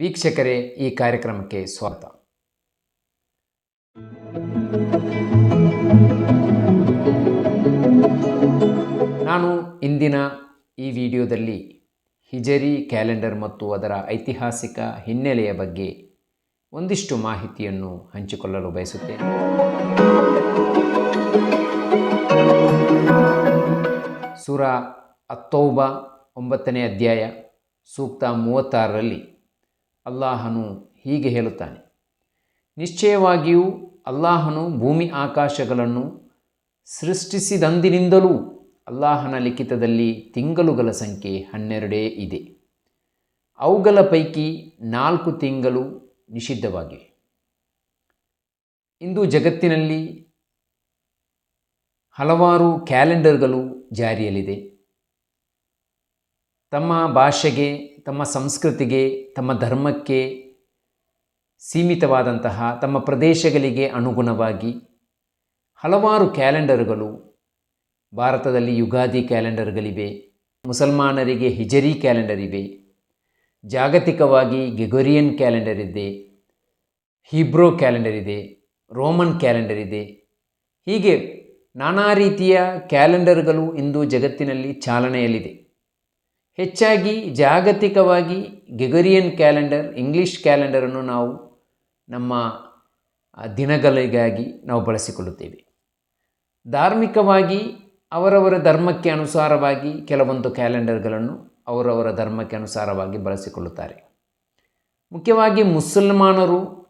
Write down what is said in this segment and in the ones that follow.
ವೀಕ್ಷಕರೇ, ಈ ಕಾರ್ಯಕ್ರಮಕ್ಕೆ ಸ್ವಾಗತ. ನಾನು ಇಂದಿನ ಈ ವಿಡಿಯೋದಲ್ಲಿ ಹಿಜರಿ ಕ್ಯಾಲೆಂಡರ್ ಮತ್ತು ಅದರ ಐತಿಹಾಸಿಕ ಹಿನ್ನೆಲೆಯ ಬಗ್ಗೆ ಒಂದಿಷ್ಟು ಮಾಹಿತಿಯನ್ನು ಹಂಚಿಕೊಳ್ಳಲು ಬಯಸುತ್ತೇನೆ. ಸುರ ಅತ್ತೌಬ ಒಂಬತ್ತನೇ ಅಧ್ಯಾಯ, ಸೂಕ್ತ ಮೂವತ್ತಾರರಲ್ಲಿ ಅಲ್ಲಾಹನು ಹೀಗೆ ಹೇಳುತ್ತಾನೆ. ನಿಶ್ಚಯವಾಗಿಯೂ ಅಲ್ಲಾಹನು ಭೂಮಿ ಆಕಾಶಗಳನ್ನು ಸೃಷ್ಟಿಸಿದಂದಿನಿಂದಲೂ ಅಲ್ಲಾಹನ ಲಿಖಿತದಲ್ಲಿ ತಿಂಗಳುಗಳ ಸಂಖ್ಯೆ ಹನ್ನೆರಡೇ ಇದೆ. ಅವುಗಳ ಪೈಕಿ ನಾಲ್ಕು ತಿಂಗಳು ನಿಷಿದ್ಧವಾಗಿವೆ. ಇಂದು ಜಗತ್ತಿನಲ್ಲಿ ಹಲವಾರು ಕ್ಯಾಲೆಂಡರ್ಗಳು ಜಾರಿಯಲ್ಲಿದೆ. ತಮ್ಮ ಭಾಷೆಗೆ ತಮ್ಮ ಸಂಸ್ಕೃತಿಗೆ, ತಮ್ಮ ಧರ್ಮಕ್ಕೆ ಸೀಮಿತವಾದಂತಹ, ತಮ್ಮ ಪ್ರದೇಶಗಳಿಗೆ ಅನುಗುಣವಾಗಿ ಹಲವಾರು ಕ್ಯಾಲೆಂಡರ್ಗಳು, ಭಾರತದಲ್ಲಿ ಯುಗಾದಿ ಕ್ಯಾಲೆಂಡರ್ಗಳಿವೆ, ಮುಸಲ್ಮಾನರಿಗೆ ಹಿಜರಿ ಕ್ಯಾಲೆಂಡರ್ ಇವೆ ಜಾಗತಿಕವಾಗಿ ಗೆಗೊರಿಯನ್ ಕ್ಯಾಲೆಂಡರ್ ಇದೆ, ಹೀಬ್ರೋ ಕ್ಯಾಲೆಂಡರ್ ಇದೆ, ರೋಮನ್ ಕ್ಯಾಲೆಂಡರ್ ಇದೆ. ಹೀಗೆ ನಾನಾ ರೀತಿಯ ಕ್ಯಾಲೆಂಡರ್ಗಳು ಇಂದು ಜಗತ್ತಿನಲ್ಲಿ ಚಾಲನೆಯಲ್ಲಿದೆ. ಹೆಚ್ಚಾಗಿ ಜಾಗತಿಕವಾಗಿ ಗೆಗರಿಯನ್ ಕ್ಯಾಲೆಂಡರ್ ಇಂಗ್ಲೀಷ್ ಕ್ಯಾಲೆಂಡರನ್ನು ನಾವು ನಮ್ಮ ದಿನಗಳಿಗಾಗಿ ನಾವು ಬಳಸಿಕೊಳ್ಳುತ್ತೇವೆ. ಧಾರ್ಮಿಕವಾಗಿ ಅವರವರ ಧರ್ಮಕ್ಕೆ ಅನುಸಾರವಾಗಿ ಕೆಲವೊಂದು ಕ್ಯಾಲೆಂಡರ್ಗಳನ್ನು ಅವರವರ ಧರ್ಮಕ್ಕೆ ಅನುಸಾರವಾಗಿ ಬಳಸಿಕೊಳ್ಳುತ್ತಾರೆ. ಮುಖ್ಯವಾಗಿ ಮುಸಲ್ಮಾನರು,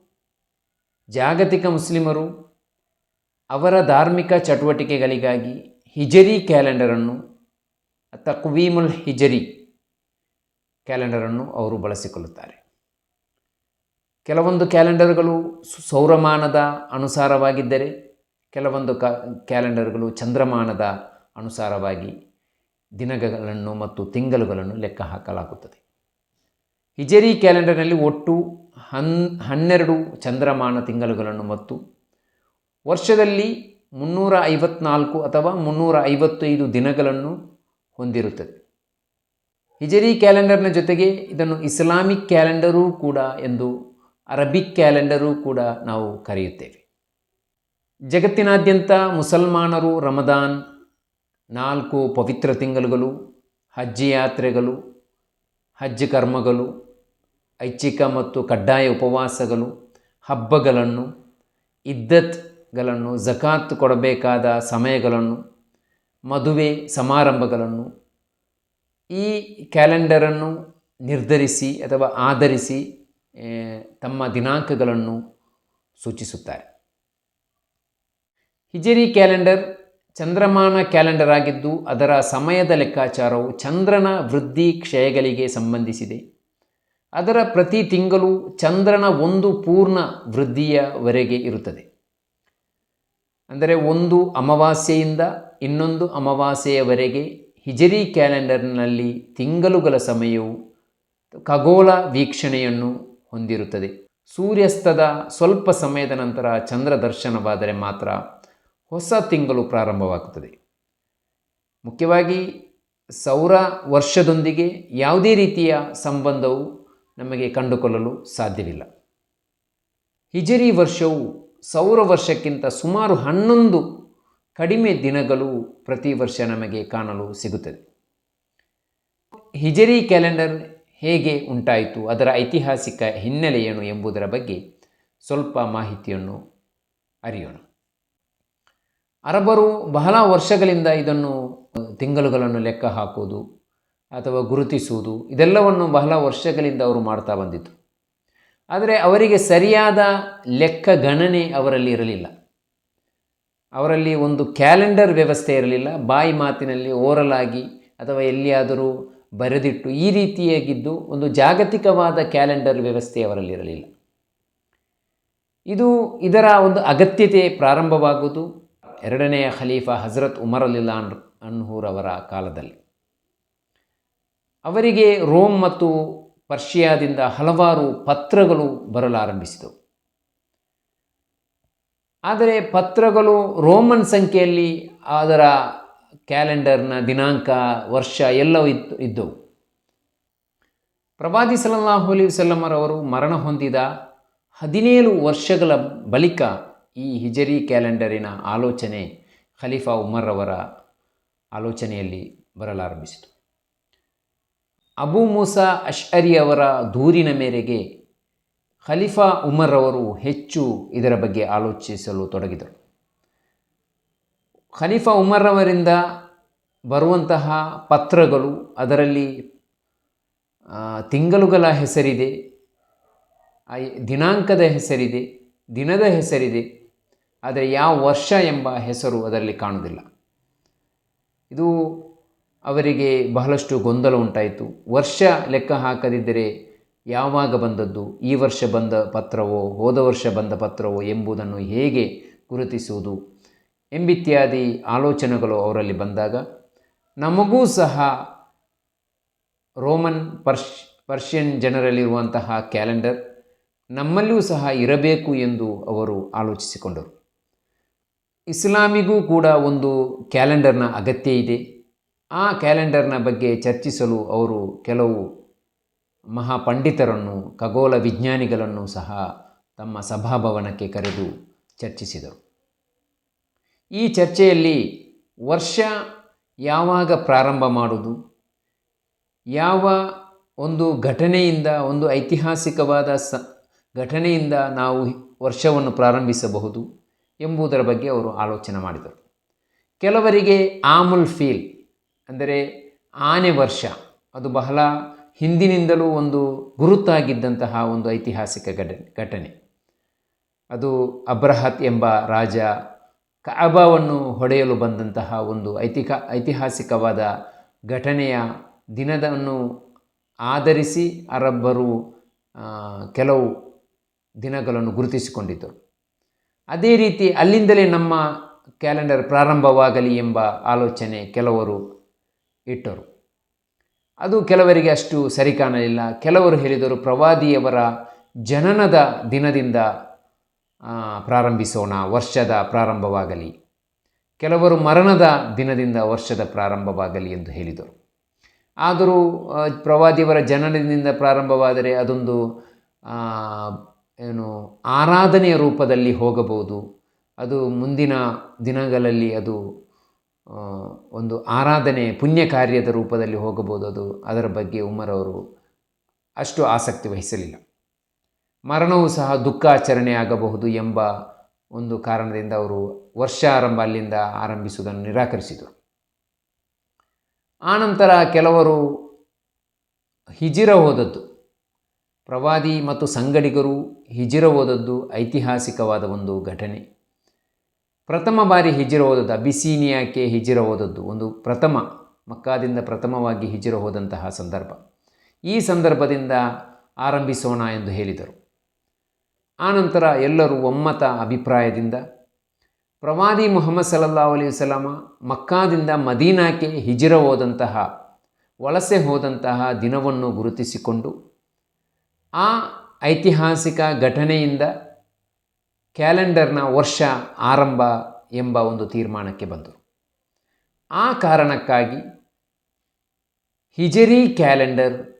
ಜಾಗತಿಕ ಮುಸ್ಲಿಮರು ಅವರ ಧಾರ್ಮಿಕ ಚಟುವಟಿಕೆಗಳಿಗಾಗಿ ಹಿಜರಿ ಕ್ಯಾಲೆಂಡರನ್ನು ತಕ್ವೀಮುಲ್ ಹಿಜರಿ ಕ್ಯಾಲೆಂಡರನ್ನು ಅವರು ಬಳಸಿಕೊಳ್ಳುತ್ತಾರೆ. ಕೆಲವೊಂದು ಕ್ಯಾಲೆಂಡರ್ಗಳು ಸೌರಮಾನದ ಅನುಸಾರವಾಗಿದ್ದರೆ, ಕೆಲವೊಂದು ಕ, ಕ್ಯಾಲೆಂಡರ್ಗಳು ಚಂದ್ರಮಾನದ ಅನುಸಾರವಾಗಿ ದಿನಗಳನ್ನು ಮತ್ತು ತಿಂಗಳುಗಳನ್ನು ಲೆಕ್ಕ ಹಾಕಲಾಗುತ್ತದೆ. ಹಿಜರಿ ಕ್ಯಾಲೆಂಡರ್ನಲ್ಲಿ ಒಟ್ಟು ಹನ್, ಹನ್ನೆರಡು ಚಂದ್ರಮಾನ ತಿಂಗಳುಗಳನ್ನು ಮತ್ತು ವರ್ಷದಲ್ಲಿ ಮುನ್ನೂರ ಐವತ್ನಾಲ್ಕು ಅಥವಾ ಮುನ್ನೂರ ಐವತ್ತೈದು ದಿನಗಳನ್ನು ಹೊಂದಿರುತ್ತದೆ. ಹಿಜರಿ ಕ್ಯಾಲೆಂಡರ್ನ ಜೊತೆಗೆ ಇದನ್ನು ಇಸ್ಲಾಮಿಕ್ ಕ್ಯಾಲೆಂಡರೂ ಕೂಡ ಎಂದು ಅರಬಿಕ್ ಕ್ಯಾಲೆಂಡರೂ ಕೂಡ ನಾವು ಕರೆಯುತ್ತೇವೆ. ಜಗತ್ತಿನಾದ್ಯಂತ ಮುಸಲ್ಮಾನರು ರಮದಾನ್, ನಾಲ್ಕು ಪವಿತ್ರ ತಿಂಗಳುಗಳು, ಹಜ್ ಯಾತ್ರೆಗಳು, ಹಜ್ ಕರ್ಮಗಳು, ಐಚ್ಛಿಕ ಮತ್ತು ಕಡ್ಡಾಯ ಉಪವಾಸಗಳು, ಹಬ್ಬಗಳನ್ನು, ಇದ್ದತ್ಗಳನ್ನು, ಜಕಾತ್ ಕೊಡಬೇಕಾದ ಸಮಯಗಳನ್ನು, ಮದುವೆ ಸಮಾರಂಭಗಳನ್ನು ಈ ಕ್ಯಾಲೆಂಡರನ್ನು ನಿರ್ಧರಿಸಿ ಅಥವಾ ಆಧರಿಸಿ ತಮ್ಮ ದಿನಾಂಕಗಳನ್ನು ಸೂಚಿಸುತ್ತಾರೆ. ಹಿಜರಿ ಕ್ಯಾಲೆಂಡರ್ ಚಂದ್ರಮಾನ ಕ್ಯಾಲೆಂಡರ್ ಆಗಿದ್ದು, ಅದರ ಸಮಯದ ಲೆಕ್ಕಾಚಾರವು ಚಂದ್ರನ ವೃದ್ಧಿ ಕ್ಷಯಗಳಿಗೆ ಸಂಬಂಧಿಸಿದೆ. ಅದರ ಪ್ರತಿ ತಿಂಗಳು ಚಂದ್ರನ ಒಂದು ಪೂರ್ಣ ವೃದ್ಧಿಯವರೆಗೆ ಇರುತ್ತದೆ. ಅಂದರೆ ಒಂದು ಅಮಾವಾಸ್ಯೆಯಿಂದ ಇನ್ನೊಂದು ಅಮಾವಾಸ್ಯೆಯವರೆಗೆ ಹಿಜರಿ ಕ್ಯಾಲೆಂಡರ್ನಲ್ಲಿ ತಿಂಗಳುಗಳ ಸಮಯವು ಖಗೋಳ ವೀಕ್ಷಣೆಯನ್ನು ಹೊಂದಿರುತ್ತದೆ. ಸೂರ್ಯಾಸ್ತದ ಸ್ವಲ್ಪ ಸಮಯದ ನಂತರ ಚಂದ್ರ ದರ್ಶನವಾದರೆ ಮಾತ್ರ ಹೊಸ ತಿಂಗಳು ಪ್ರಾರಂಭವಾಗುತ್ತದೆ. ಮುಖ್ಯವಾಗಿ ಸೌರ ವರ್ಷದೊಂದಿಗೆ ಯಾವುದೇ ರೀತಿಯ ಸಂಬಂಧವು ನಮಗೆ ಕಂಡುಕೊಳ್ಳಲು ಸಾಧ್ಯವಿಲ್ಲ. ಹಿಜರಿ ವರ್ಷವು ಸೌರ ವರ್ಷಕ್ಕಿಂತ ಸುಮಾರು ಹನ್ನೊಂದು ಕಡಿಮೆ ದಿನಗಳು ಪ್ರತಿ ವರ್ಷ ನಮಗೆ ಕಾಣಲು ಸಿಗುತ್ತದೆ. ಹಿಜರಿ ಕ್ಯಾಲೆಂಡರ್ ಹೇಗೆ ಉಂಟಾಯಿತು, ಅದರ ಐತಿಹಾಸಿಕ ಹಿನ್ನೆಲೆ ಏನು ಎಂಬುದರ ಬಗ್ಗೆ ಸ್ವಲ್ಪ ಮಾಹಿತಿಯನ್ನು ಅರಿಯೋಣ. ಅರಬರು ಬಹಳ ವರ್ಷಗಳಿಂದ ಇದನ್ನು ತಿಂಗಳುಗಳನ್ನು ಲೆಕ್ಕ ಹಾಕೋದು ಅಥವಾ ಗುರುತಿಸುವುದು ಇದೆಲ್ಲವನ್ನು ಬಹಳ ವರ್ಷಗಳಿಂದ ಅವರು ಮಾಡ್ತಾ ಬಂದಿದ್ದು ಆದರೆ ಅವರಿಗೆ ಸರಿಯಾದ ಲೆಕ್ಕ ಗಣನೆ ಅವರಲ್ಲಿ ಇರಲಿಲ್ಲ. ಅವರಲ್ಲಿ ಒಂದು ಕ್ಯಾಲೆಂಡರ್ ವ್ಯವಸ್ಥೆ ಇರಲಿಲ್ಲ. ಬಾಯಿ ಮಾತಿನಲ್ಲಿ ಓರಲ್ ಆಗಿ ಅಥವಾ ಎಲ್ಲಿಯಾದರೂ ಬರೆದಿಟ್ಟು ಈ ರೀತಿಯಾಗಿದ್ದು ಒಂದು ಜಾಗತಿಕವಾದ ಕ್ಯಾಲೆಂಡರ್ ವ್ಯವಸ್ಥೆ ಅವರಲ್ಲಿರಲಿಲ್ಲ ಇದು ಇದರ ಒಂದು ಅಗತ್ಯತೆ ಪ್ರಾರಂಭವಾಗುವುದು. ಎರಡನೆಯ ಖಲೀಫಾ ಹಜರತ್ ಉಮರ್ ಅಲಿಲ್ಲಾ ಅವರ ಕಾಲದಲ್ಲಿ. ಅವರಿಗೆ ರೋಮ್ ಮತ್ತು ಪರ್ಷಿಯಾದಿಂದ ಹಲವಾರು ಪತ್ರಗಳು ಬರಲಾರಂಭಿಸಿದವು. ಆದರೆ ಪತ್ರಗಳು ರೋಮನ್ ಸಂಖ್ಯೆಯಲ್ಲಿ ಅದರ ಕ್ಯಾಲೆಂಡರ್ನ ದಿನಾಂಕ, ವರ್ಷ ಎಲ್ಲವೂ ಇತ್ತು, ಇದ್ದವು. ಪ್ರವಾದಿ ಸಲಲ್ಲಾಹು ಅಲಿ ವಸಲ್ಲಮರವರು ಮರಣ ಹೊಂದಿದ ಹದಿನೇಳು ವರ್ಷಗಳ ಬಳಿಕ ಈ ಹಿಜರಿ ಕ್ಯಾಲೆಂಡರಿನ ಆಲೋಚನೆ ಖಲೀಫಾ ಉಮರ್ ಅವರ ಆಲೋಚನೆಯಲ್ಲಿ ಬರಲಾರಂಭಿಸಿತು. ಅಬು ಮೂಸಾ ಅಶ್ಅರಿ ಅವರ ದೂರಿನ ಮೇರೆಗೆ ಖಲೀಫಾ ಉಮರ್ ಅವರು ಹೆಚ್ಚು ಇದರ ಬಗ್ಗೆ ಆಲೋಚಿಸಲು ತೊಡಗಿದರು. ಖಲೀಫಾ ಉಮರ್ ಅವರಿಂದ ಬರುವಂತಹ ಪತ್ರಗಳು ಅದರಲ್ಲಿ ತಿಂಗಳುಗಳ ಹೆಸರಿದೆ ದಿನಾಂಕದ ಹೆಸರಿದೆ, ದಿನದ ಹೆಸರಿದೆ, ಆದರೆ ಯಾವ ವರ್ಷ ಎಂಬ ಹೆಸರು ಅದರಲ್ಲಿ ಕಾಣುವುದಿಲ್ಲ. ಇದು ಅವರಿಗೆ ಬಹಳಷ್ಟು ಗೊಂದಲ ಉಂಟಾಯಿತು. ವರ್ಷ ಲೆಕ್ಕ ಹಾಕದಿದ್ದರೆ ಯಾವಾಗ ಬಂದದ್ದು, ಈ ವರ್ಷ ಬಂದ ಪತ್ರವೋ, ಹೋದ ವರ್ಷ ಬಂದ ಪತ್ರವೋ ಎಂಬುದನ್ನು ಹೇಗೆ ಗುರುತಿಸುವುದು? ಎಂಬಿತ್ಯಾದಿ ಆಲೋಚನೆಗಳು ಅವರಲ್ಲಿ ಬಂದಾಗ, ನಮಗೂ ಸಹ ರೋಮನ್ ಪರ್ಶ್ ಪರ್ಷಿಯನ್ ಜನರಲ್ಲಿರುವಂತಹ ಕ್ಯಾಲೆಂಡರ್ ನಮ್ಮಲ್ಲಿಯೂ ಸಹ ಇರಬೇಕು ಎಂದು ಅವರು ಆಲೋಚಿಸಿಕೊಂಡರು. ಇಸ್ಲಾಮಿಗೂ ಕೂಡ ಒಂದು ಕ್ಯಾಲೆಂಡರ್ನ ಅಗತ್ಯ ಇದೆ. ಆ ಕ್ಯಾಲೆಂಡರ್ನ ಬಗ್ಗೆ ಚರ್ಚಿಸಲು ಅವರು ಕೆಲವು ಮಹಾಪಂಡಿತರನ್ನು, ಖಗೋಳ ವಿಜ್ಞಾನಿಗಳನ್ನು ಸಹ ತಮ್ಮ ಸಭಾಭವನಕ್ಕೆ ಕರೆದು ಚರ್ಚಿಸಿದರು. ಈ ಚರ್ಚೆಯಲ್ಲಿ ವರ್ಷ ಯಾವಾಗ ಪ್ರಾರಂಭ ಮಾಡುವುದು? ಯಾವ ಒಂದು ಘಟನೆಯಿಂದ, ಒಂದು ಐತಿಹಾಸಿಕವಾದ ಸ, ಘಟನೆಯಿಂದ ನಾವು ವರ್ಷವನ್ನು ಪ್ರಾರಂಭಿಸಬಹುದು ಎಂಬುದರ ಬಗ್ಗೆ ಅವರು ಆಲೋಚನೆ ಮಾಡಿದರು. ಕೆಲವರಿಗೆ ಆಮುಲ್ ಫೀಲ್, ಅಂದರೆ ಆನೆ ವರ್ಷ, ಅದು ಬಹಳ ಹಿಂದಿನಿಂದಲೂ ಒಂದು ಗುರುತಾಗಿದ್ದಂತಹ ಒಂದು ಐತಿಹಾಸಿಕ ಘಟನೆ ಘಟನೆ. ಅದು ಅಬ್ರಹತ್ ಎಂಬ ರಾಜ ಕಾಬಾವನ್ನು ಹೊಡೆಯಲು ಬಂದಂತಹ ಒಂದು ಐತಿಕ, ಐತಿಹಾಸಿಕವಾದ ಘಟನೆಯ ದಿನದನ್ನು ಆಧರಿಸಿ ಅರಬ್ಬರು ಕೆಲವು ದಿನಗಳನ್ನು ಗುರುತಿಸಿಕೊಂಡಿದ್ದರು. ಅದೇ ರೀತಿ ಅಲ್ಲಿಂದಲೇ ನಮ್ಮ ಕ್ಯಾಲೆಂಡರ್ ಪ್ರಾರಂಭವಾಗಲಿ ಎಂಬ ಆಲೋಚನೆ ಕೆಲವರು ಇಟ್ಟರು. ಅದು ಕೆಲವರಿಗೆ ಅಷ್ಟು ಸರಿ ಕಾಣಲಿಲ್ಲ. ಕೆಲವರು ಹೇಳಿದರು, ಪ್ರವಾದಿಯವರ ಜನನದ ದಿನದಿಂದ ಪ್ರಾರಂಭಿಸೋಣ, ವರ್ಷದ ಪ್ರಾರಂಭವಾಗಲಿ. ಕೆಲವರು ಮರಣದ ದಿನದಿಂದ ವರ್ಷದ ಪ್ರಾರಂಭವಾಗಲಿ ಎಂದು ಹೇಳಿದರು. ಆದರೂ ಪ್ರವಾದಿಯವರ ಜನನದಿಂದ ಪ್ರಾರಂಭವಾದರೆ ಅದೊಂದು ಏನು, ಆರಾಧನೆಯ ರೂಪದಲ್ಲಿ ಹೋಗಬಹುದು. ಅದು ಮುಂದಿನ ದಿನಗಳಲ್ಲಿ ಅದು ಒಂದು ಆರಾಧನೆ ಪುಣ್ಯ ಕಾರ್ಯದ ರೂಪದಲ್ಲಿ ಹೋಗಬಹುದು ಅದು. ಅದರ ಬಗ್ಗೆ ಉಮರ್ ಅವರು ಅಷ್ಟು ಆಸಕ್ತಿ ವಹಿಸಲಿಲ್ಲ. ಮರಣವೂ ಸಹ ದುಃಖಾಚರಣೆ ಆಗಬಹುದು ಎಂಬ ಒಂದು ಕಾರಣದಿಂದ ಅವರು ವರ್ಷ ಆರಂಭ ಅಲ್ಲಿಂದ ಆರಂಭಿಸುವುದನ್ನು ನಿರಾಕರಿಸಿದರು. ಆನಂತರ ಕೆಲವರು ಹಿಜಿರ ಹೋದದ್ದು. ಪ್ರವಾದಿ ಮತ್ತು ಸಂಗಡಿಗರು ಹಿಜಿರ ಹೋದದ್ದು ಐತಿಹಾಸಿಕವಾದ ಒಂದು ಘಟನೆ. ಪ್ರಥಮ ಬಾರಿ ಹಿಜಿರ ಹೋದದ್ದು ಅಬಿಸೀನಿಯಾಕ್ಕೆ ಹಿಜಿರ ಹೋದದ್ದು. ಒಂದು ಪ್ರಥಮ, ಮಕ್ಕಾದಿಂದ ಪ್ರಥಮವಾಗಿ ಹಿಜಿರ ಹೋದಂತಹ ಸಂದರ್ಭ. ಈ ಸಂದರ್ಭದಿಂದ ಆರಂಭಿಸೋಣ ಎಂದು ಹೇಳಿದರು. ಆನಂತರ ಎಲ್ಲರೂ ಒಮ್ಮತ ಅಭಿಪ್ರಾಯದಿಂದ, ಪ್ರವಾದಿ ಮೊಹಮ್ಮದ್ ಸಲಲ್ಲಾ ಅಲಿ ವಸಲಾಮ ಮಕ್ಕಾದಿಂದ ಮದೀನಾಕ್ಕೆ ಹಿಜಿರ ಹೋದಂತಹ, ವಲಸೆ ಹೋದಂತಹ ದಿನವನ್ನು ಗುರುತಿಸಿಕೊಂಡು, ಆ ಐತಿಹಾಸಿಕ ಘಟನೆಯಿಂದ ಕ್ಯಾಲೆಂಡರ್ನ ವರ್ಷ ಆರಂಭ ಎಂಬ ಒಂದು ತೀರ್ಮಾನಕ್ಕೆ ಬಂದರು ಆ ಕಾರಣಕ್ಕಾಗಿ ಹಿಜರಿ ಕ್ಯಾಲೆಂಡರ್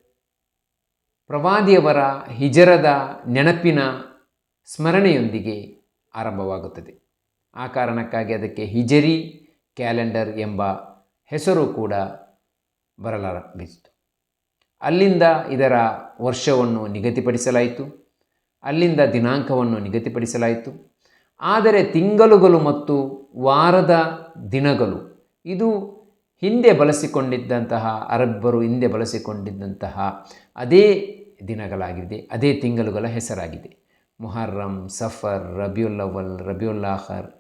ಪ್ರವಾದಿಯವರ ಹಿಜರದ ನೆನಪಿನ ಸ್ಮರಣೆಯೊಂದಿಗೆ ಆರಂಭವಾಗುತ್ತದೆ. ಆ ಕಾರಣಕ್ಕಾಗಿ ಅದಕ್ಕೆ ಹಿಜರಿ ಕ್ಯಾಲೆಂಡರ್ ಎಂಬ ಹೆಸರು ಕೂಡ ಬರಲಾರಂಭಿಸಿತು. ಅಲ್ಲಿಂದ ಇದರ ವರ್ಷವನ್ನು ನಿಗದಿಪಡಿಸಲಾಯಿತು. ಅಲ್ಲಿಂದ ದಿನಾಂಕವನ್ನು ನಿಗದಿಪಡಿಸಲಾಯಿತು. ಆದರೆ ತಿಂಗಳುಗಳು ಮತ್ತು ವಾರದ ದಿನಗಳು, ಇದು ಹಿಂದೆ ಬಳಸಿಕೊಂಡಿದ್ದಂತಹ, ಅರಬ್ಬರು ಹಿಂದೆ ಬಳಸಿಕೊಂಡಿದ್ದಂತಹ ಅದೇ ದಿನಗಳಾಗಿದೆ, ಅದೇ ತಿಂಗಳುಗಳ ಹೆಸರಾಗಿದೆ. ಮುಹರ್ರಮ್ ಸಫರ್, ರಬಿಯುಲ್ ಅವಲ್, ರಬಿಯುಲ್ ಆಖರ್,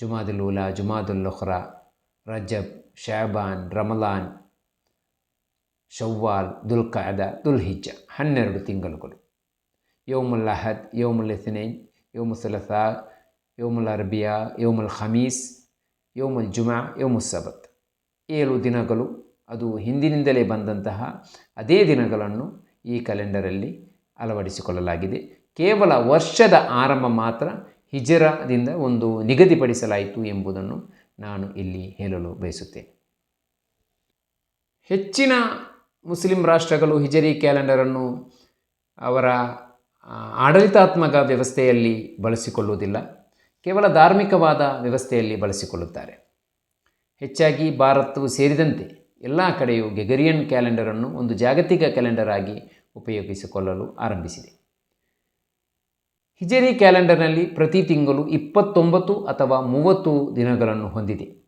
ಜುಮಾದುಲ್ ಉಲಾ, ಜುಮಾದುಲ್ ಉಖ್ರಾ, ರಜಬ್, ಶಾಬಾನ್, ರಮಲಾನ್, ಶವ್ವಾಲ್, ದುಲ್ಕಾದ, ದುಲ್ಹಿಜ್ಜ, ಹನ್ನೆರಡು ತಿಂಗಳುಗಳು. ಯೋಮುಲ್ ಅಹದ್ ಯೋಮುಲ್ ಇಥ್ನೈನ್ ಯೋಮುಲ್ ಸಲಸಾ ಯೋಮುಲ್ ಅರ್ಬಿಯಾ ಯೋಮುಲ್ ಖಮೀಸ್ ಯೋಮುಲ್ ಜುಮಾ ಯೋಮುಲ್ ಸಬತ್ ಏಳು ದಿನಗಳು ಅದು ಹಿಂದಿನಿಂದಲೇ ಬಂದಂತಹ ಅದೇ ದಿನಗಳನ್ನು ಈ ಕ್ಯಾಲೆಂಡರಲ್ಲಿ ಅಳವಡಿಸಿಕೊಳ್ಳಲಾಗಿದೆ. ಕೇವಲ ವರ್ಷದ ಆರಂಭ ಮಾತ್ರ ಹಿಜರಾದಿಂದ ಒಂದು ನಿಗದಿಪಡಿಸಲಾಯಿತು ಎಂಬುದನ್ನು ನಾನು ಇಲ್ಲಿ ಹೇಳಲು ಬಯಸುತ್ತೇನೆ. ಹೆಚ್ಚಿನ ಮುಸ್ಲಿಂ ರಾಷ್ಟ್ರಗಳು ಹಿಜರಿ ಕ್ಯಾಲೆಂಡರನ್ನು ಅವರ ಆಡಳಿತಾತ್ಮಕ ವ್ಯವಸ್ಥೆಯಲ್ಲಿ ಬಳಸಿಕೊಳ್ಳುವುದಿಲ್ಲ, ಕೇವಲ ಧಾರ್ಮಿಕವಾದ ವ್ಯವಸ್ಥೆಯಲ್ಲಿ ಬಳಸಿಕೊಳ್ಳುತ್ತಾರೆ. ಹೆಚ್ಚಾಗಿ ಭಾರತವು ಸೇರಿದಂತೆ ಎಲ್ಲ ಕಡೆಯೂ ಗೆಗರಿಯನ್ ಕ್ಯಾಲೆಂಡರನ್ನು ಒಂದು ಜಾಗತಿಕ ಕ್ಯಾಲೆಂಡರ್ ಆಗಿ ಉಪಯೋಗಿಸಿಕೊಳ್ಳಲು ಆರಂಭಿಸಿದೆ. ಹಿಜರಿ ಕ್ಯಾಲೆಂಡರ್ನಲ್ಲಿ ಪ್ರತಿ ತಿಂಗಳು ಇಪ್ಪತ್ತೊಂಬತ್ತು ಅಥವಾ ಮೂವತ್ತು ದಿನಗಳನ್ನು ಹೊಂದಿದೆ.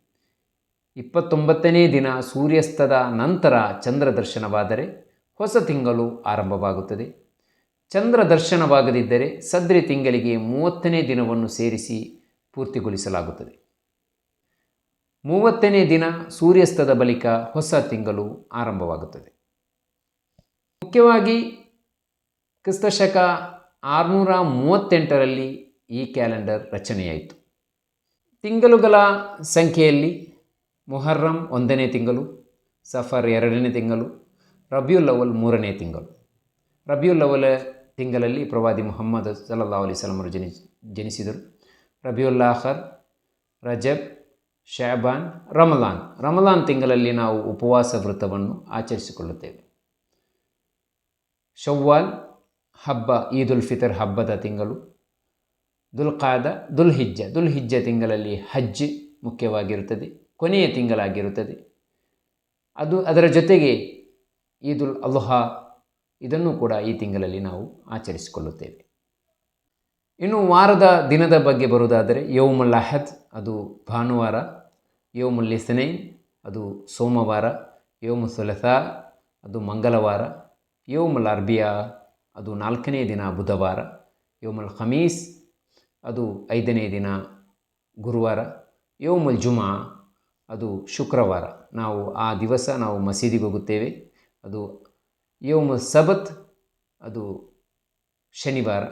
ಇಪ್ಪತ್ತೊಂಬತ್ತನೇ ದಿನ ಸೂರ್ಯಾಸ್ತದ ನಂತರ ಚಂದ್ರ ದರ್ಶನವಾದರೆ ಹೊಸ ತಿಂಗಳು ಆರಂಭವಾಗುತ್ತದೆ. ಚಂದ್ರ ದರ್ಶನವಾಗದಿದ್ದರೆ ಸದ್ರಿ ತಿಂಗಳಿಗೆ ಮೂವತ್ತನೇ ದಿನವನ್ನು ಸೇರಿಸಿ ಪೂರ್ತಿಗೊಳಿಸಲಾಗುತ್ತದೆ. ಮೂವತ್ತನೇ ದಿನ ಸೂರ್ಯಾಸ್ತದ ಬಳಿಕ ಹೊಸ ತಿಂಗಳು ಆರಂಭವಾಗುತ್ತದೆ. ಮುಖ್ಯವಾಗಿ ಕ್ರಿಸ್ತಶಕ ಆರುನೂರ ಮೂವತ್ತೆಂಟರಲ್ಲಿ ಈ ಕ್ಯಾಲೆಂಡರ್ ರಚನೆಯಾಯಿತು. ತಿಂಗಳುಗಳ ಸಂಖ್ಯೆಯಲ್ಲಿ ಮೊಹರ್ರಂ ಒಂದನೇ ತಿಂಗಳು, ಸಫರ್ ಎರಡನೇ ತಿಂಗಳು, ರಬಿಯುಲ್ ಅವಲ್ ಮೂರನೇ ತಿಂಗಳು. ರಬಿಯುಲ್ ಅವಲ್ ತಿಂಗಳಲ್ಲಿ ಪ್ರವಾದಿ ಮುಹಮ್ಮದ್ ಸಲ್ಲಾ ಅಲಿ ಸಲಮರು ಜನಿ ಜನಿಸಿದರು. ರಬಿಯುಲ್ಲಾಹರ್ ರಜಬ್, ಶಾಬಾನ್, ರಮಲಾನ್. ರಮಲಾನ್ ತಿಂಗಳಲ್ಲಿ ನಾವು ಉಪವಾಸ ವೃತ್ತವನ್ನು ಆಚರಿಸಿಕೊಳ್ಳುತ್ತೇವೆ. ಶವ್ವಾಲ್, ಹಬ್ಬ ಈದ್ ಉಲ್ ಫಿತರ್ ಹಬ್ಬದ ತಿಂಗಳು. ದುಲ್ಕಾದ ದುಲ್ ಹಿಜ್ಜ ತಿಂಗಳಲ್ಲಿ ಹಜ್ ಮುಖ್ಯವಾಗಿರುತ್ತದೆ. ಕೊನೆಯ ತಿಂಗಳಾಗಿರುತ್ತದೆ. ಅದು ಅದರ ಜೊತೆಗೆ ಈದ್ ಉಲ್ ಅಲ್ಹಾ ಇದನ್ನು ಕೂಡ ಈ ತಿಂಗಳಲ್ಲಿ ನಾವು ಆಚರಿಸಿಕೊಳ್ಳುತ್ತೇವೆ. ಇನ್ನು ವಾರದ ದಿನದ ಬಗ್ಗೆ ಬರುವುದಾದರೆ ಯೌಮುಲ್ ಅಹದ್, ಅದು ಭಾನುವಾರ, ಯೌಮುಲ್ ಇಸ್ನೈನ್, ಅದು ಸೋಮವಾರ ಯೌಮು ಸುಲಸಾ, ಅದು ಮಂಗಳವಾರ, ಯೌಮುಲ್ ಅರ್ಬಿಯಾ, ಅದು ನಾಲ್ಕನೇ ದಿನ ಬುಧವಾರ, ಯೌಮುಲ್ ಖಮೀಸ್, ಅದು ಐದನೇ ದಿನ ಗುರುವಾರ, ಯೌಮುಲ್ ಜುಮಾ, ಅದು ಶುಕ್ರವಾರ. ನಾವು ಆ ದಿವಸ ನಾವು ಮಸೀದಿಗೆ ಹೋಗುತ್ತೇವೆ. ಅದು ಯೌಮುಲ್ ಸಬತ್, ಅದು ಶನಿವಾರ.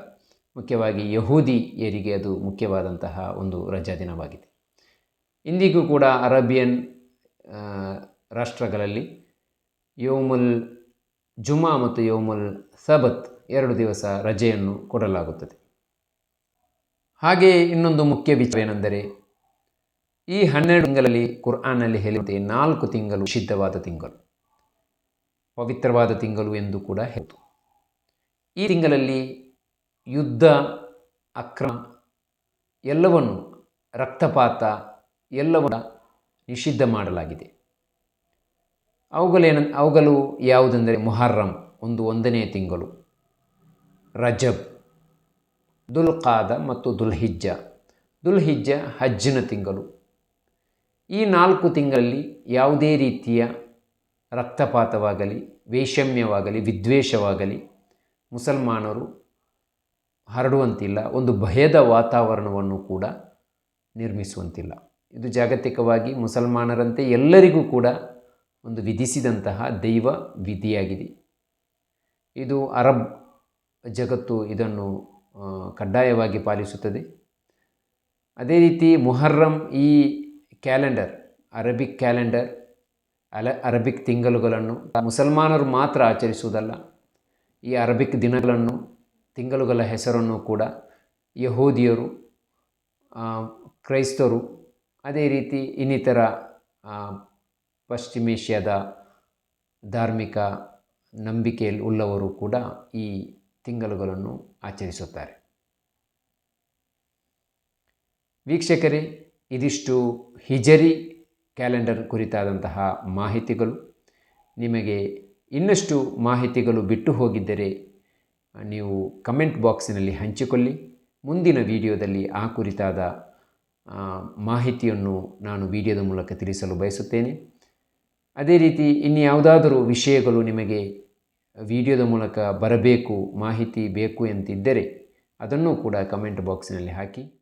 ಮುಖ್ಯವಾಗಿ ಯಹೂದಿಯರಿಗೆ ಅದು ಮುಖ್ಯವಾದಂತಹ ಒಂದು ರಜಾ ದಿನವಾಗಿದೆ. ಇಂದಿಗೂ ಕೂಡ ಅರೇಬಿಯನ್ ರಾಷ್ಟ್ರಗಳಲ್ಲಿ ಯೋಮುಲ್ ಜುಮಾ ಮತ್ತು ಯೋಮುಲ್ ಸಬತ್ ಎರಡು ದಿವಸ ರಜೆಯನ್ನು ಕೊಡಲಾಗುತ್ತದೆ. ಹಾಗೆಯೇ ಇನ್ನೊಂದು ಮುಖ್ಯ ವಿಚಾರವೇನೆಂದರೆ, ಈ ಹನ್ನೆರಡು ತಿಂಗಳಲ್ಲಿ ಕುರ್ಆನಲ್ಲಿ ಹೇಳಿದಂತೆ ನಾಲ್ಕು ತಿಂಗಳು ನಿಷಿದ್ಧವಾದ ತಿಂಗಳು. ಪವಿತ್ರವಾದ ತಿಂಗಳು ಎಂದು ಕೂಡ ಹೇಳ್ತು ಈ ತಿಂಗಳಲ್ಲಿ ಯುದ್ಧ, ಅಕ್ರಮ ಎಲ್ಲವನ್ನು ರಕ್ತಪಾತ ಎಲ್ಲವನ್ನು ನಿಷಿದ್ಧ ಮಾಡಲಾಗಿದೆ. ಅವುಗಳೇನ, ಅವುಗಳು ಯಾವುದೆಂದರೆ ಮೊಹರ್ರಂ ಒಂದು ಒಂದನೇ ತಿಂಗಳು. ರಜಬ್ ದುಲ್ ಖಾದ ಮತ್ತು ದುಲ್ಹಿಜ್ಜ. ದುಲ್ಹಿಜ್ಜ ಹಜ್ಜಿನ ತಿಂಗಳು. ಈ ನಾಲ್ಕು ತಿಂಗಳಲ್ಲಿ ಯಾವುದೇ ರೀತಿಯ ರಕ್ತಪಾತವಾಗಲಿ, ವೈಷಮ್ಯವಾಗಲಿ, ವಿದ್ವೇಷವಾಗಲಿ, ಮುಸಲ್ಮಾನರು ಹರಡುವಂತಿಲ್ಲ, ಒಂದು ಭಯದ ವಾತಾವರಣವನ್ನು ಕೂಡ ನಿರ್ಮಿಸುವಂತಿಲ್ಲ. ಇದು ಜಾಗತಿಕವಾಗಿ ಮುಸಲ್ಮಾನರಂತೆ ಎಲ್ಲರಿಗೂ ಕೂಡ ಒಂದು ವಿಧಿಸಿದಂತಹ ದೈವ ವಿಧಿಯಾಗಿದೆ. ಇದು ಅರಬ್ ಜಗತ್ತು ಇದನ್ನು ಕಡ್ಡಾಯವಾಗಿ ಪಾಲಿಸುತ್ತದೆ. ಅದೇ ರೀತಿ ಮುಹರ್ರಂ ಈ ಕ್ಯಾಲೆಂಡರ್, ಅರಬಿಕ್ ಕ್ಯಾಲೆಂಡರ್ ಅಲ ಅರಬಿಕ್ ತಿಂಗಳುಗಳನ್ನು ಮುಸಲ್ಮಾನರು ಮಾತ್ರ ಆಚರಿಸುವುದಲ್ಲ, ಈ ಅರಬಿಕ್ ದಿನಗಳನ್ನು, ತಿಂಗಳುಗಳ ಹೆಸರನ್ನು ಕೂಡ ಯಹೂದಿಯರು ಕ್ರೈಸ್ತರು, ಅದೇ ರೀತಿ ಇನ್ನಿತರ ಪಶ್ಚಿಮೇಷ್ಯಾದ ಧಾರ್ಮಿಕ ನಂಬಿಕೆಯಲ್ಲಿ ಉಳ್ಳವರು ಕೂಡ ಈ ತಿಂಗಳುಗಳನ್ನು ಆಚರಿಸುತ್ತಾರೆ. ವೀಕ್ಷಕರೇ, ಇದಿಷ್ಟು ಹಿಜರಿ ಕ್ಯಾಲೆಂಡರ್ ಕುರಿತಾದಂತಹ ಮಾಹಿತಿಗಳು. ನಿಮಗೆ ಇನ್ನಷ್ಟು ಮಾಹಿತಿಗಳು ಬಿಟ್ಟು ಹೋಗಿದ್ದರೆ ನೀವು ಕಮೆಂಟ್ ಬಾಕ್ಸಿನಲ್ಲಿ ಹಂಚಿಕೊಳ್ಳಿ. ಮುಂದಿನ ವಿಡಿಯೋದಲ್ಲಿ ಆ ಕುರಿತಾದ ಮಾಹಿತಿಯನ್ನು ನಾನು ವಿಡಿಯೋದ ಮೂಲಕ ತಿಳಿಸಲು ಬಯಸುತ್ತೇನೆ. ಅದೇ ರೀತಿ ಇನ್ಯಾವುದಾದರೂ ವಿಷಯಗಳು ನಿಮಗೆ ವಿಡಿಯೋದ ಮೂಲಕ ಬರಬೇಕು, ಮಾಹಿತಿ ಬೇಕು ಎಂತಿದ್ದರೆ ಅದನ್ನು ಕೂಡ ಕಮೆಂಟ್ ಬಾಕ್ಸಿನಲ್ಲಿ ಹಾಕಿ.